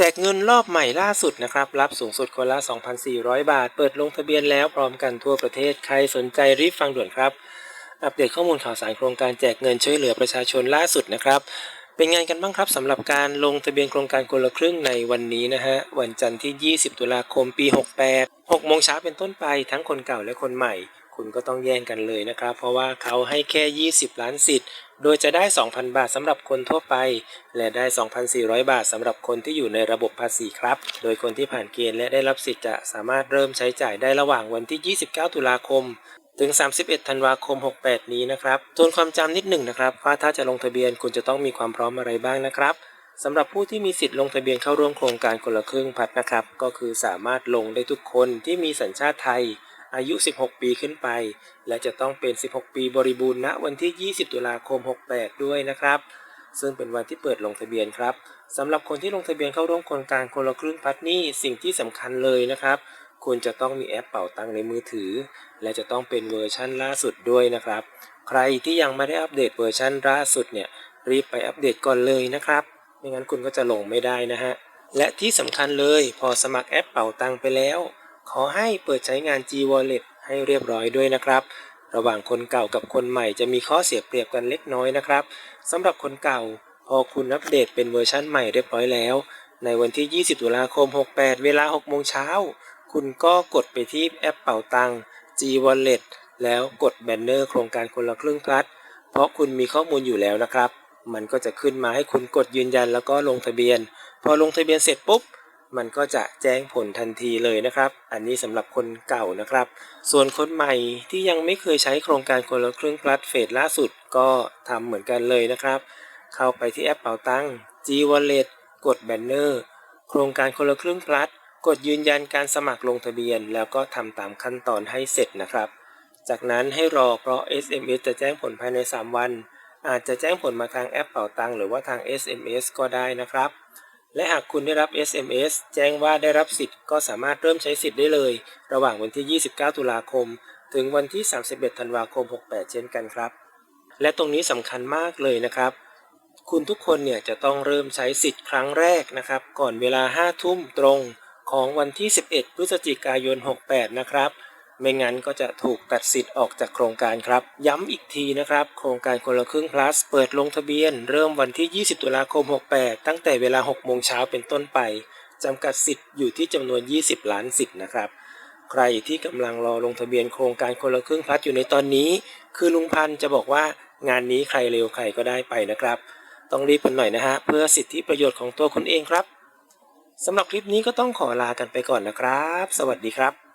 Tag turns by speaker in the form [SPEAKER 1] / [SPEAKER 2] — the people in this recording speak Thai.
[SPEAKER 1] แจกเงินรอบใหม่ล่าสุดนะครับ รับสูงสุดคนละ 2,400 บาท เปิดลงทะเบียนแล้วพร้อมกันทั่วประเทศ ใครสนใจรีบฟังด่วนครับ อัปเดตข้อมูลข่าวสารโครงการแจกเงินช่วยเหลือประชาชนล่าสุดนะครับ เป็นไงกันบ้างครับสำหรับการลงทะเบียนโครงการคนละครึ่งในวันนี้นะฮะ วันจันทร์ที่ 20 ตุลาคม ปี 68 6โมงเช้าเป็นต้นไปทั้งคนเก่าและคนใหม่ คุณก็ต้องแย่งกันเลยนะครับ เพราะว่าเขาให้แค่ 20 ล้านสิทธิ์ โดยจะได้ 2,000 บาทสำหรับคนทั่วไป และได้ 2,400 บาทสำหรับคนที่อยู่ในระบบภาษีครับ โดยคนที่ผ่านเกณฑ์และได้รับสิทธิ์จะสามารถเริ่มใช้จ่ายได้ระหว่างวันที่ 29 ตุลาคมถึง 31 ธันวาคม 68 นี้นะครับทวนความจำนิดหนึ่งนะครับว่าถ้าจะลงทะเบียนคุณจะต้องมีความพร้อมอะไรบ้างนะครับสำหรับผู้ที่มีสิทธิ์ลงทะเบียนเข้าร่วมโครงการคนละครึ่งพัดนะครับ ก็คือสามารถลงได้ทุกคนที่มีสัญชาติไทย อายุ 16 ปีขึ้นไป และจะต้องเป็น 16 ปีบริบูรณ์ณวันที่ 20 ตุลาคม 68 ด้วยนะครับ ซึ่งเป็นวันที่เปิดลงทะเบียนครับสำหรับคนที่ลงทะเบียนเข้าร่วมโครงการคนละครึ่งพัดนี่สิ่งที่สำคัญเลยนะครับ คุณจะต้องมีแอปเป่าตังในมือถือ และจะต้องเป็นเวอร์ชั่นล่าสุดด้วยนะครับ ใครที่ยังไม่ได้อัปเดตเวอร์ชั่นล่าสุดเนี่ยรีบไปอัปเดตก่อนเลยนะครับไม่งั้นคุณก็จะลงไม่ได้นะฮะและที่สำคัญเลยพอสมัครแอปเป่าตังไปแล้ว ขอให้เปิดใช้งาน G Wallet ให้เรียบร้อยด้วยนะครับ ระหว่างคนเก่ากับคนใหม่จะมีข้อเสียเปรียบกันเล็กน้อยนะครับสำหรับคนเก่า พอคุณอัปเดตเป็นเวอร์ชันใหม่เรียบร้อยแล้ว ในวันที่ 20 ตุลาคม 68 เวลา 6 โมงเช้า คุณก็กดไปที่แอปเป่าตัง G Wallet แล้วกดแบนเนอร์โครงการคนละครึ่งพลัด เพราะคุณมีข้อมูลอยู่แล้วนะครับ มันก็จะขึ้นมาให้คุณกดยืนยันแล้วก็ลงทะเบียน พอลงทะเบียนเสร็จปุ๊บ มันก็จะแจ้งผลทันทีเลยนะครับ อันนี้สำหรับคนเก่านะครับ ส่วนคนใหม่ที่ยังไม่เคยใช้โครงการคนละครึ่งพลัดเฟสล่าสุดก็ทำเหมือนกันเลยนะครับ เข้าไปที่แอปเป่าตัง G Wallet กดแบนเนอร์ โครงการคนละครึ่งพลัด กดยืนยันการสมัครลงทะเบียน แล้วก็ทำตามขั้นตอนให้เสร็จนะครับ จากนั้นให้รอเพราะ SMS จะแจ้งผลภายใน 3 วัน อาจจะแจ้งผลมาทางแอปเป่าตังหรือว่าทาง SMS ก็ได้นะครับ และหากคุณได้รับ SMS แจ้งว่าได้รับสิทธิ์ก็สามารถเริ่มใช้สิทธิ์ได้เลย ระหว่างวันที่ 29 ตุลาคม ถึงวันที่ 31 ธันวาคม 68 เช่นกันครับ และตรงนี้สำคัญมากเลยนะครับ คุณทุกคนเนี่ยจะต้องเริ่มใช้สิทธิ์ครั้งแรกนะครับ ก่อนเวลา 5 ทุ่มตรงของวันที่ 11 พฤศจิกายน 68 นะครับ ไม่งั้นก็จะถูกตัดสิทธิ์ออกจากโครงการครับ ย้ำอีกทีนะครับ โครงการคนละครึ่ง plus เปิดลงทะเบียน เริ่มวันที่ 20 ตุลาคม 68 ตั้งแต่เวลา 6 โมงเช้าเป็นต้นไปจำกัดสิทธิ์อยู่ที่จำนวน 20 ล้านสิทธิ์นะครับ ใครที่กำลังรอลงทะเบียนโครงการคนละครึ่ง plus อยู่ในตอนนี้ คือลุงพันธ์จะบอกว่างานนี้ใครเร็วใครก็ได้ไปนะครับ ต้องรีบกันหน่อยนะฮะเพื่อสิทธิประโยชน์ของตัวคุณเองครับสำหรับคลิปนี้ก็ต้องขอลากันไปก่อนนะครับ สวัสดีครับ